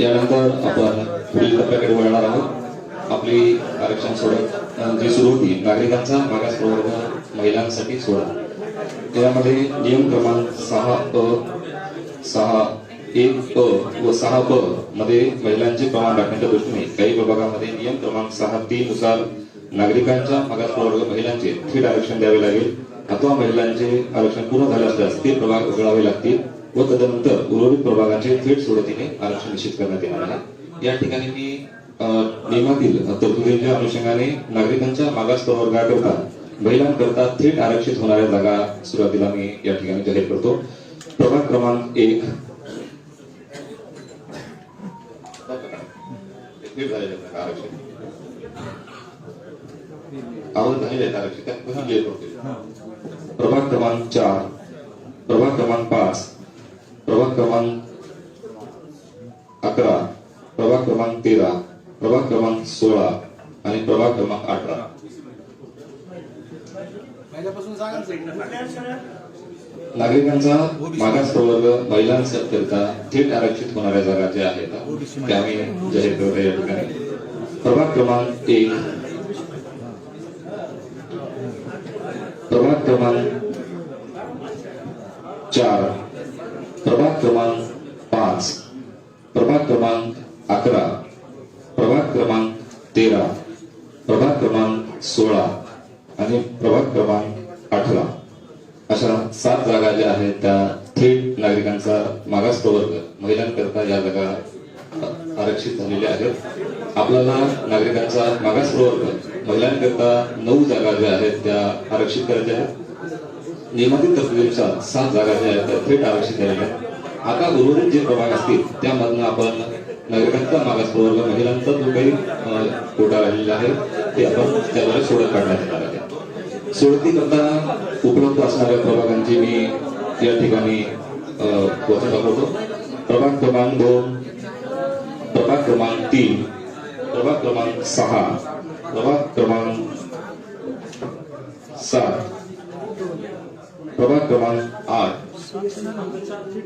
यानंतर आपण पुढील टप्प्याकडे वळणार आहोत. आपली आरक्षण सोडत जी सुरू होती नागरिकांचा मागास प्रवर्ग महिलांसाठी सोडा. त्यामध्ये नियम क्रमांक सहा अ सहा एक अ व सहा ब मध्ये महिलांचे प्रमाण राखण्याच्या दृष्टीने काही विभागामध्ये नियम क्रमांक सहा तीन नुसार नागरिकांच्या मागास प्रवर्ग महिलांचे थेट आरक्षण द्यावे लागेल. अथवा महिलांचे आरक्षण पूर्ण झाले असल्यास ते प्रभाग वगळावे लागतील. व तदनंतर उर्वरित प्रभागांचे थेट सोडतीने आरक्षण निश्चित करण्यात येणार आहे. या ठिकाणी मी नियमातील तरतुदींच्या अनुषंगाने नागरिकांच्या मागास प्रवर्गाकरता महिलांकरता थेट आरक्षित होणाऱ्या जागा सुरुवातीला मी या ठिकाणी जाहीर करतो. प्रभाग क्रमांक एक. थेट झालेले आरक्षित. प्रभाग क्रमांक चार. प्रभाग क्रमांक पाच. प्रभाग क्रमांक अकरा प्रभाग क्रमांक तेरा प्रभाग क्रमांक सोळा आणि प्रभाग क्रमांक अठरा. नागरिकांचा मागास प्रवर्ग महिलांकरिता थेट आरक्षित होणाऱ्या जागा ज्या आहेत त्या आम्ही जाहीर करतो या ठिकाणी. प्रभाग क्रमांक एक. प्रभाग क्रमांक चार. प्रभाग क्रमांक पाच. प्रभाग क्रमांक अकरा. प्रभाग क्रमांक तेरा. प्रभाग क्रमांक सोळा. आणि प्रभाग क्रमांक अठरा. अशा सात जागा ज्या आहेत त्या थेट नागरिकांचा मागास प्रवर्ग महिलांकरता या जागा आरक्षित झालेल्या आहेत आपल्याला नागरिकांचा मागास प्रवर्ग महिलांकरता नऊ जागा ज्या आहेत त्या आरक्षित करायच्या आहेत. नियमातील तरतुदीनुसार सात जागा ज्या आहेत थेट आरक्षित झालेल्या आहेत. आता उर्वरित जे प्रभाग असतील त्यामधनं आपण नागरिकांचा मागास प्रवर्ग महिलांचा जो काही कोटा राहिलेला आहे ते आपण त्याद्वारे सोडत काढण्यात येणार आहे. सोडती करताना उपलब्ध असणाऱ्या प्रभागांची मी या ठिकाणी वचन दाखवतो. प्रभाग क्रमांक दोन प्रभाग क्रमांक तीन प्रभाग क्रमांक सहा प्रभाग क्रमांक सात प्रभाग क्रमांक आठ.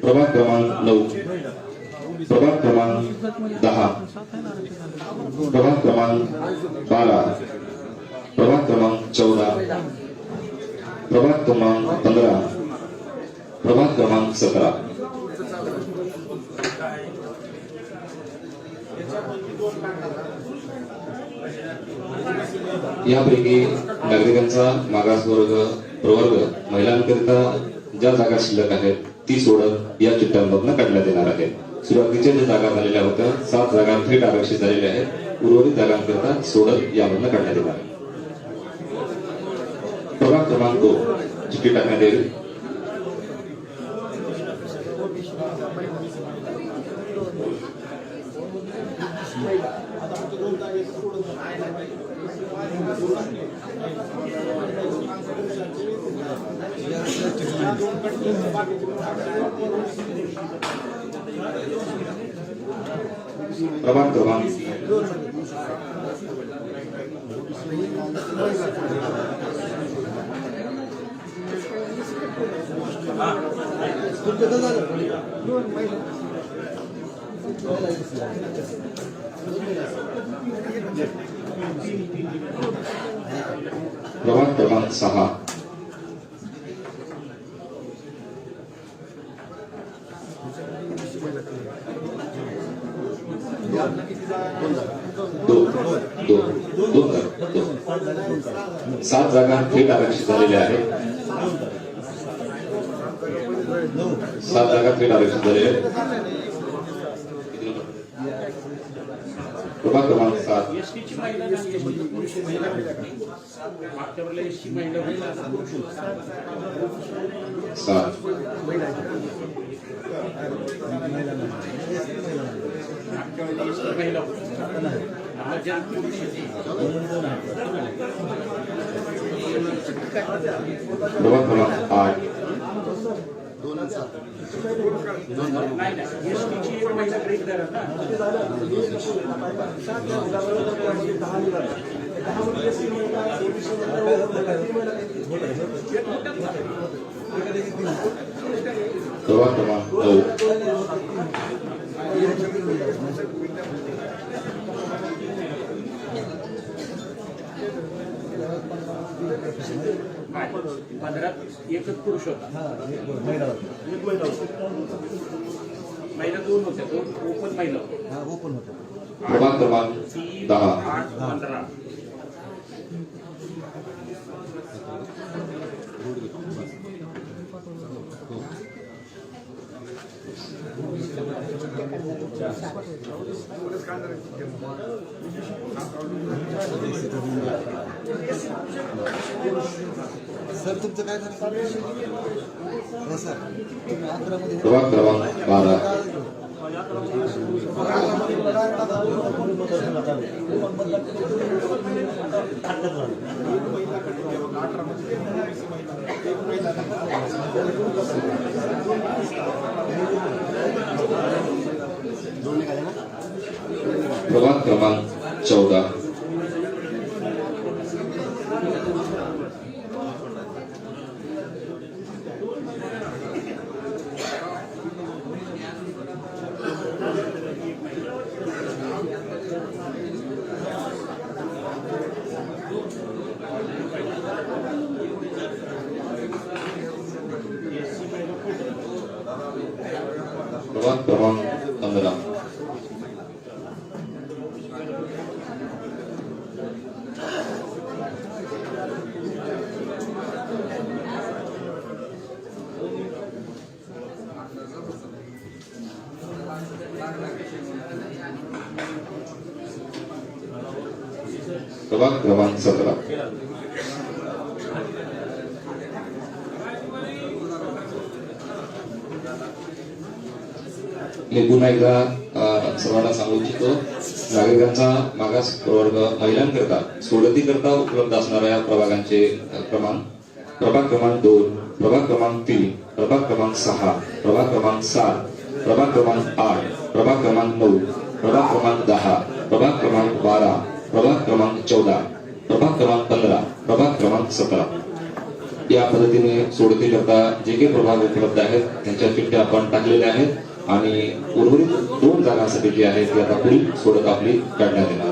प्रभाग क्रमांक नऊ. प्रभाग क्रमांक दहा. प्रभाग क्रमांक बारा. प्रभाग क्रमांक चौदा. प्रभाग क्रमांक पंधरा. प्रभाग क्रमांक सतरा. यापैकी नागरिकांचा मागास वर्ग प्रवर्ग महिलांकरिता ज्या जागा शिल्लक आहेत ती सोडत या चिठ्ठ्यांमधून काढण्यात येणार आहे सुरुवातीच्या ज्या जागा झालेल्या होत्या सात जागा थेट आरक्षित झालेल्या आहेत. उर्वरित जागांकरिता सोडत यामधून काढण्यात येणार आहे प्रभाग क्रमांक चिठ्ठी टाकण्यात येईल प्रभाग क्रमांक तीन तुमचं तर झालं. प्रभाग क्रमांक सहा दोन दोन दोन जागा, दोन सात जागा थेट आरक्षित झालेल्या आहेत सात जागा थेट आरक्षित झालेल्या आहेत. प्रभाग क्रमांक सात. सात. महिला होती. आता ज्या पुरुष आहेत, प्रभाग क्रमांक आठ नाही नाही एसटीची एक महिला ब्रेक धरा ना प्रभाग क्रमांक नऊ पंधरा एकच पुरुष होता. हा एक महिला होती. एक महिला होती. महिला दोन होत्या दोन ओपन महिला होत्या. हा ओपन होता प्रभाग क्रमांक तीन दहा. आठ पंधरा. सर तुमचं काय झालं हो सर तुम्ही अकरामध्ये प्रभाग क्रमांक बारा प्रभाग क्रमांक चौदा प्रभाग क्रमांक पंधरा प्रभाग क्रमांक सतरा मी पुन्हा एकदा सर्वांना सांगू इच्छितो नागरिकांचा मागास प्रवर्ग महिलांकरता सोडतीकरता उपलब्ध असणाऱ्या प्रभागांचे क्रमांक प्रभाग क्रमांक दोन प्रभाग क्रमांक तीन प्रभाग क्रमांक सहा प्रभाग क्रमांक सात प्रभाग क्रमांक आठ. प्रभाग क्रमांक नऊ प्रभाग क्रमांक दहा प्रभाग क्रमांक बारा प्रभाग क्रमांक चौदा प्रभाग क्रमांक पंधरा प्रभाग क्रमांक सतरा. या पद्धतीने सोडतीकरता जे काही प्रभाग उपलब्ध आहेत त्यांच्या चिठ्ठ्या आपण टाकलेल्या आहेत आणि उर्वरित दोन जागांसाठी जी आहेत ती आता पुढील सोडत आपली काढण्यात येणार.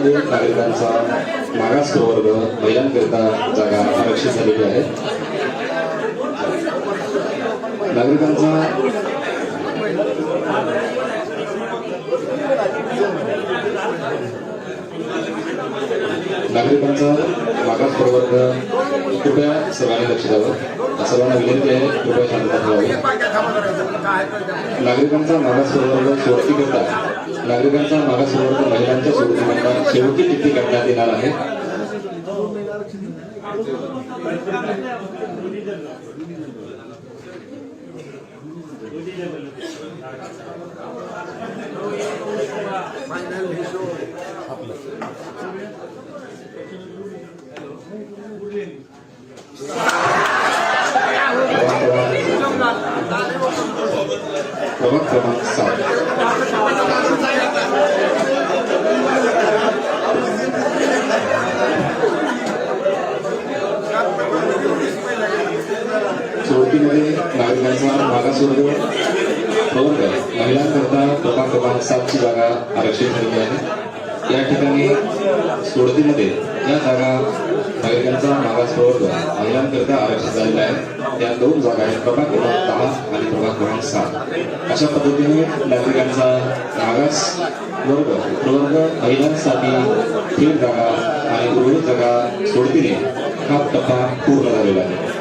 सोडतीमध्ये नागरिकांचा मागास प्रवर्ग महिलांकरिता जागा आरक्षित झालेली आहे. नागरिकांचा नागरिकांचा मागास प्रवर्ग कृपया सर्वांनी लक्ष द्यावं. सर्वांना विनंती आहे कृपया शांतता ठेवावी. नागरिकांचा मागास प्रवर्ग सोडतीकरता नागरिकांचा मागास प्रवर्ग महिलांच्या सोडतीकरता शेवटी चिठ्ठी करण्यात येणार आहे. प्रभाग क्रमांक सात. सोडतीमध्ये नागरिकांचा मागासवर्ग प्रवर्ग महिलांकरता प्रभाग क्रमांक सातची जागा आरक्षित झालेली आहे. या ठिकाणी सोडतीमध्ये या जागा नागरिकांचा मागास प्रवर्ग महिलांकरता आरक्षित झालेला आहे. त्या दोन जागा आहेत. प्रभाग क्रमांक दहा आणि प्रभाग क्रमांक सात. अशा पद्धतीने नागरिकांचा मागास वर्ग प्रवर्ग महिलांसाठी थेट जागा आणि उर्वरित जागा सोडतीने हा टप्पा पूर्ण झालेला आहे.